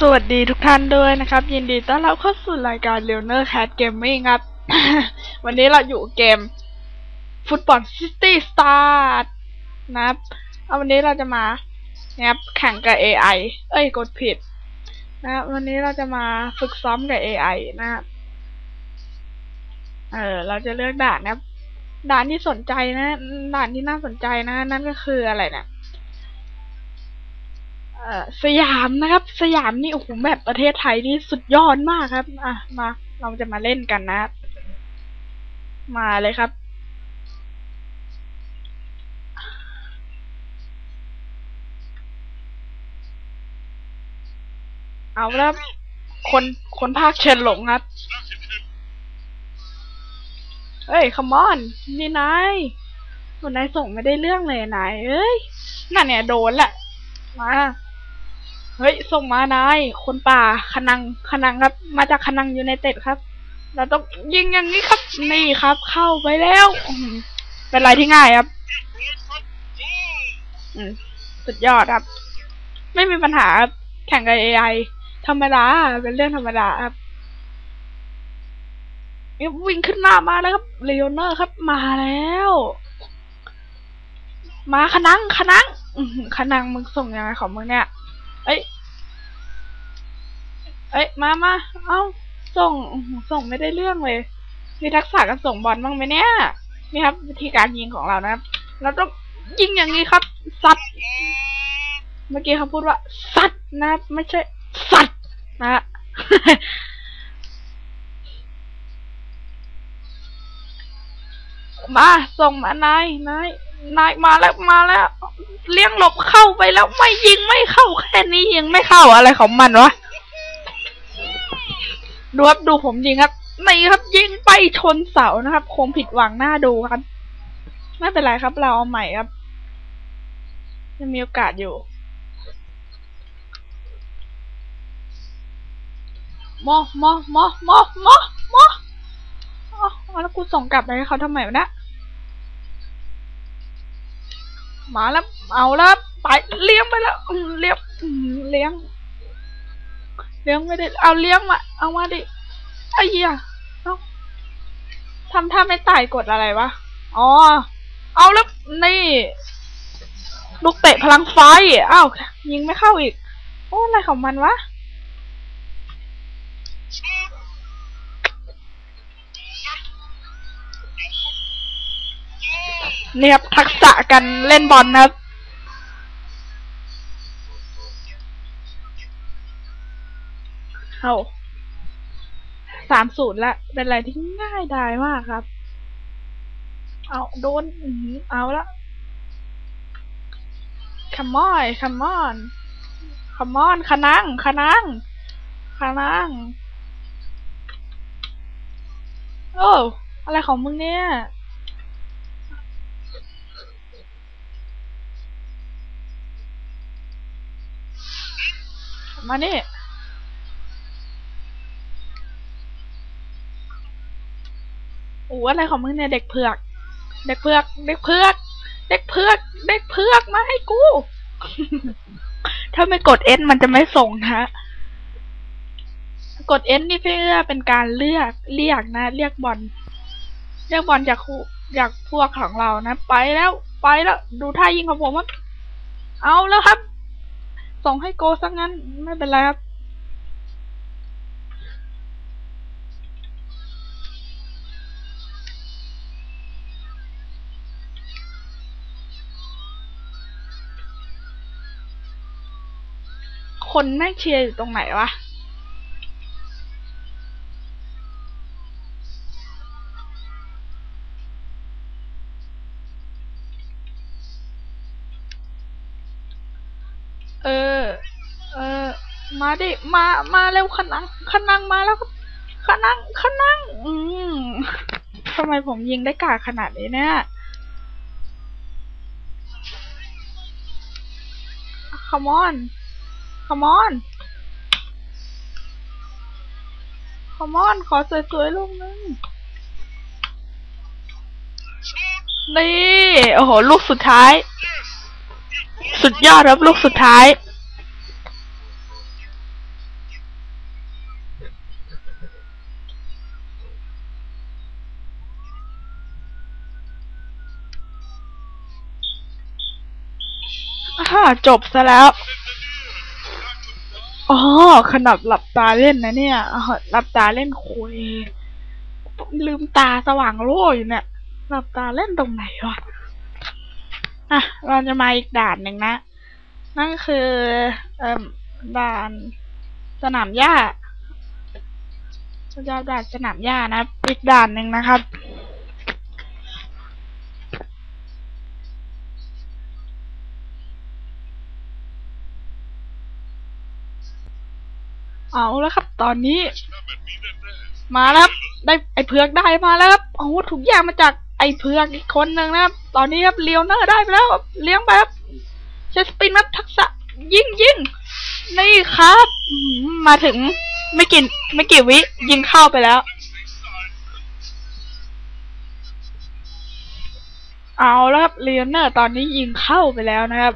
สวัสดีทุกท่านด้วยนะครับ ยินดีต้อนรับเข้าสู่รายการเ l e o n e r Cat Gaming ครับ วันนี้เราอยู่เกมฟุตบอลซิตี้สตาร์นะครับเอาวันนี้เราจะมานะครับแข่งกับ AI เอ้ยกดผิดนะครับวันนี้เราจะมาฝึกซ้อมกับ AI นะครับเออเราจะเลือกด่านนะครับ ด่านที่สนใจนะ ด่านที่น่าสนใจนะ นั่นก็คืออะไรเนะี่ย สยามนะครับ สยามนี่โอ้โหแบบประเทศไทยนี่สุดยอดมากครับ อะมาเราจะมาเล่นกันนะครับ มาเลยครับ เอาแล้วคนคนภาคเชิญหลงครับ เฮ้ยคอมอน นี่นายคนนายส่งไม่ได้เรื่องเลยนายเอ้ยนั่นเนี่ยโดนแหละมา เฮ้ย ส่งมานาย คนป่าคนังคนังครับ มาจากคนังยูไนเต็ดครับ เราต้องยิงอย่างนี้ครับ นี่ครับ เข้าไปแล้วเป็นไรที่ง่ายครับอืมสุดยอดครับ ไม่มีปัญหาแข่งกับ AI ธรรมดา เป็นเรื่องธรรมดาครับวิ่งขึ้นหน้ามาแล้วครับเลโอเนอร์ครับ มาแล้ว มาคนังคนังอื้อหือคนังมึงส่งยังไงของมึงเนี่ย เอ้ย เอ้ย มามา เอ้า ส่ง ส่งไม่ได้เรื่องเลย มีทักษะการส่งบอลบ้างไหมเนี่ย นี่ครับ วิธีการยิงของเรานะครับ เราต้องยิงอย่างนี้ครับ สัตว์ เมื่อกี้เขาพูดว่า สัตว์นะครับไม่ใช่ สัตว์นะฮะมา ส่งมานาย นาย นายมาแล้ว มาแล้ว เลี้ยงหลบเข้าไปแล้วไม่ยิงไม่เข้าแค่นี้ยิงไม่เข้าอะไรของมันวะดูครับดูผมยิงครับนี่ครับยิงไปชนเสานะครับ คงผิดหวังหน้าดูครับ ไม่เป็นไรครับ เราเอาใหม่ครับยังมีโอกาสอยู่ มอมอมอมอมอมอแล้วกูส่งกลับไปให้เขาทำไมวะเนะ มาแล้ว เอาแล้วไปเลี้ยงไปแล้วเลี้ยงเลี้ยง เลี้ยงไม่ได้ เอาเลี้ยงมา เอามาดิไอ้เหี้ยเอาทำท่าไม่ตายกดอะไรวะ อ๋อ เอาแล้วนี่ ลูกเตะพลังไฟอ้าวยิงไม่เข้าอีก โอ้อะไรของมันวะ นี่ครับทักษะกันเล่นบอลนะครับ เอาสามศูนย์ละ เป็นอะไรที่ง่ายดายมากครับ เอาโดนอือหือเอาละ come on come on come on ขนังขนังขนังโอ้อะไรของมึงเนี่ย มานี่โอ้อะไรของมึงเนี่ยเด็กเผือก เด็กเผือก เด็กเผือก เด็กเผือก เด็กเผือกมาให้กู ถ้าไม่กดเอสมันจะไม่ส่งนะกดเอสนี่เพื่อเป็นการเลือกเรียกนะ เรียกบอลเรียกบอลจากคู่จากพวกของเรานะ ไปแล้ว ไปแล้ว ดูท่ายิงของผมว่าเอาแล้วครับ ส่งให้โกสักงั้น ไม่เป็นไรครับคนแม่งเชียร์อยู่ตรงไหนวะ มาดิ มา มาเร็วขนังขนังมาแล้วครับขนังขนัง อืมทำไมผมยิงได้กาขนาดนี้เนี่ย come on come on come on ขอสวยๆลูกนึง นี่ โอ้โห ลูกสุดท้าย สุดยอดครับลูกสุดท้าย ฮ่าจบซะแล้ว อ๋อ ขนาดหลับตาเล่นนะเนี่ยหลับตาเล่นคุยลืมตาสว่างโล่อยู่เนี่ย หลับตาเล่นตรงไหนวะ อะ เราจะมาอีกด่านหนึ่งนะ นั่นคือ เอ่มด่านสนามหญ้าจะด่านสนามหญ้านะ อีกด่านหนึ่งนะครับ เอาแล้วครับ ตอนนี้ มาแล้วครับ ได้ไอเผือกได้มาแล้วครับโอ้โหถูกแย่งมาจากไอเผือกอีกคนหนึ่งนะครับ ตอนนี้ครับเลี้ยวเนอร์ได้ไปแล้วเลี้ยงไปครับใช้สปินครับทักษะยิงยิงนี่ครับ มาถึงไม่กี่ไม่กี่วิ ยิงเข้าไปแล้ว เอาแล้วครับเลียนเนอร์ตอนนี้ยิงเข้าไปแล้วนะครับ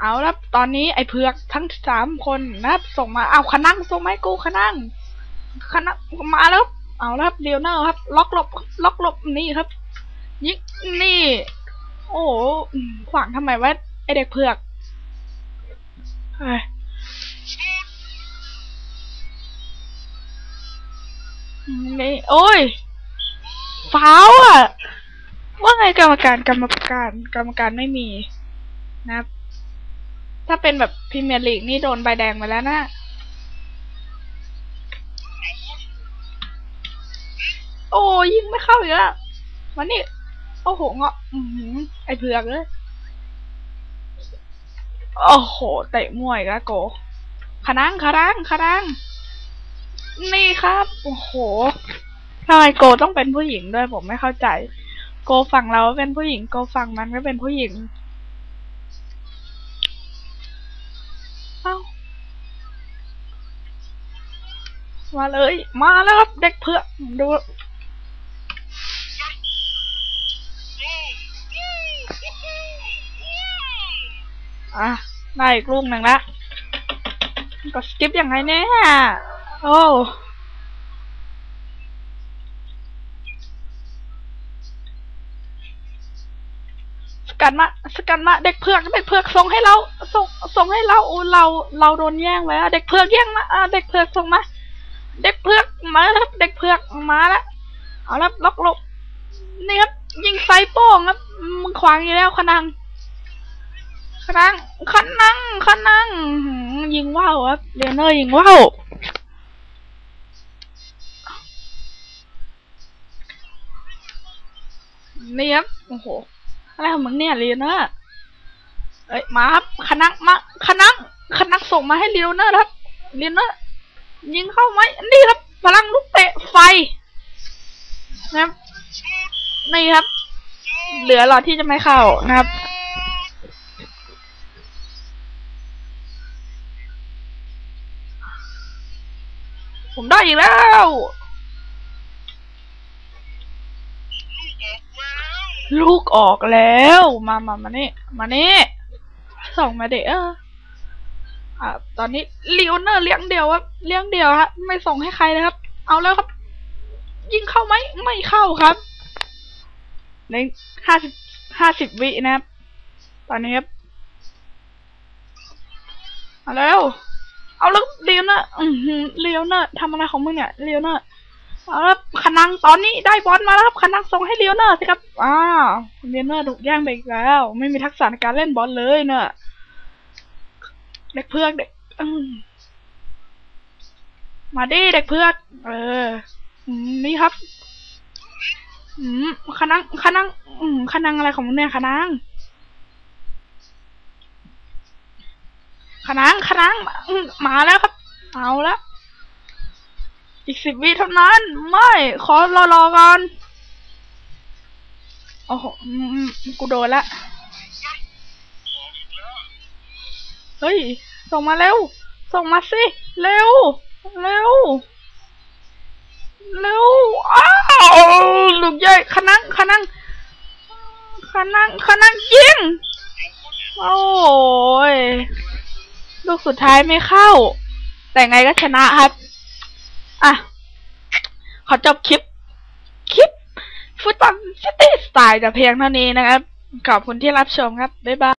เอาแล้ว ตอนนี้ไอ้เผือกทั้งสามคนนะครับ ส่งมาเอาขนังส่งมาให้กูขนังขนังมาแล้วครับเอาแล้วครับเลียวเนอร์ครับ ล็อกหลบล็อกหลบนี่ครับยิงนี่ โอ้ขวางทำไมวะไอเด็กเผือกเฮ้ยนี่โอ้ยฟ้าวอะ ว่าไงกรรมการกรรมการกรรมการไม่มีนะครับ ถ้าเป็นแบบพรีเมียร์ลีกนี่โดนใบแดงมาแล้วนะโอ้ยิงไม่เข้าอีกแล้วมันนี่โอ้โหเงาะอือหือไอเผือกเลยโอ้โหเตะมวยกแล้วโกขนังขนังขนังนี่ครับ โอ้โหทำไมโกต้องเป็นผู้หญิงด้วยผมไม่เข้าใจ โกฝั่งเราเป็นผู้หญิง โกฝั่งมันก็เป็นผู้หญิง เอ้ามาเลย มาแล้วครับ เด็กเพื่อดูอะได้อีกลูกหนึ่งละ ก็สกิปยังไงเนี่ย โอ้ กัดมาสกัดมา เด็กเผือกเด็กเผือกส่งให้เราส่งส่งให้เราโอ้เรา เราโดนแย่งไว้อะเด็กเผือกแย่งมาอะเด็กเผือกส่งมา เด็กเผือกมาแล้วครับเด็กเผือกมาแล้วเอาละล็อกลบนี่ครับยิงไซโป้งครับมึงขวางอยู่แล้วขนังขนังขนังขนังยิงว่าวครับเรเนอร์ยิงว่าวนี่ครับโอ้โห อะไรของมึงเนี่ยเรียนเนอร์เอ้ยมาครับขนังมาขนังขนังส่งมาให้เรียนเนอร์ครับเรียนเนอร์ยิงเข้าไหมนี่ครับ พลังลูกเตะไฟนะครับนี่ครับ เหลือหลอดที่จะไม่เข้านะครับผมได้อีกแล้ว ลูกออกแล้ว มามามานี่ มานี่ ส่งมาเด็กเอออ่าตอนนี้ลิโอเนอร์เลี้ยงเดียวครับ เลี้ยงเดียวฮะ ไม่ส่งให้ใครเลยครับ เอาแล้วครับ ยิงเข้าไหม ไม่เข้าครับ ในห้าสิบห้าสิบวินะครับ ตอนนี้ครับ เอาแล้ว เอาแล้วเลียวเนอร์อือหือเลียวเนอร์ทำอะไรของมึงเนี่ยเลียวเนอร์ เอาแล้วคนังตอนนี้ได้บอลมาแล้วครับคนังส่งให้เลียวเนอร์สิครับอ้าวเลียวเนอร์ถูกแย่งไปอีกแล้ว ไม่มีทักษะในการเล่นบอลเลยเนอะเด็กเพือกเด็กอืมาดิเด็กเพือกเออนี่ครับอืมคนังคนังอืมคนังอะไรของมึงเนี่ยคนังขนังขนังมมาแล้วครับ เอาแล้ว อีกสิบวิเท่านั้น ไม่ ขอรอรอก่อนโอ้โหอืมอืมกูโดนละ เฮ้ย ส่งมาเร็ว ส่งมาสิ เร็ว เร็ว เร็ว อ้าวลูกใหญ่ขนังขนังขนังขนังยิง โอ้ย ลูกสุดท้ายไม่เข้า แต่ไงก็ชนะครับ อะ ขอจบคลิป คลิป ฟุตบอลซิตี้สไตล์แต่เพียงเท่านี้นะครับ ขอบคุณที่รับชมครับ บ๊ายบาย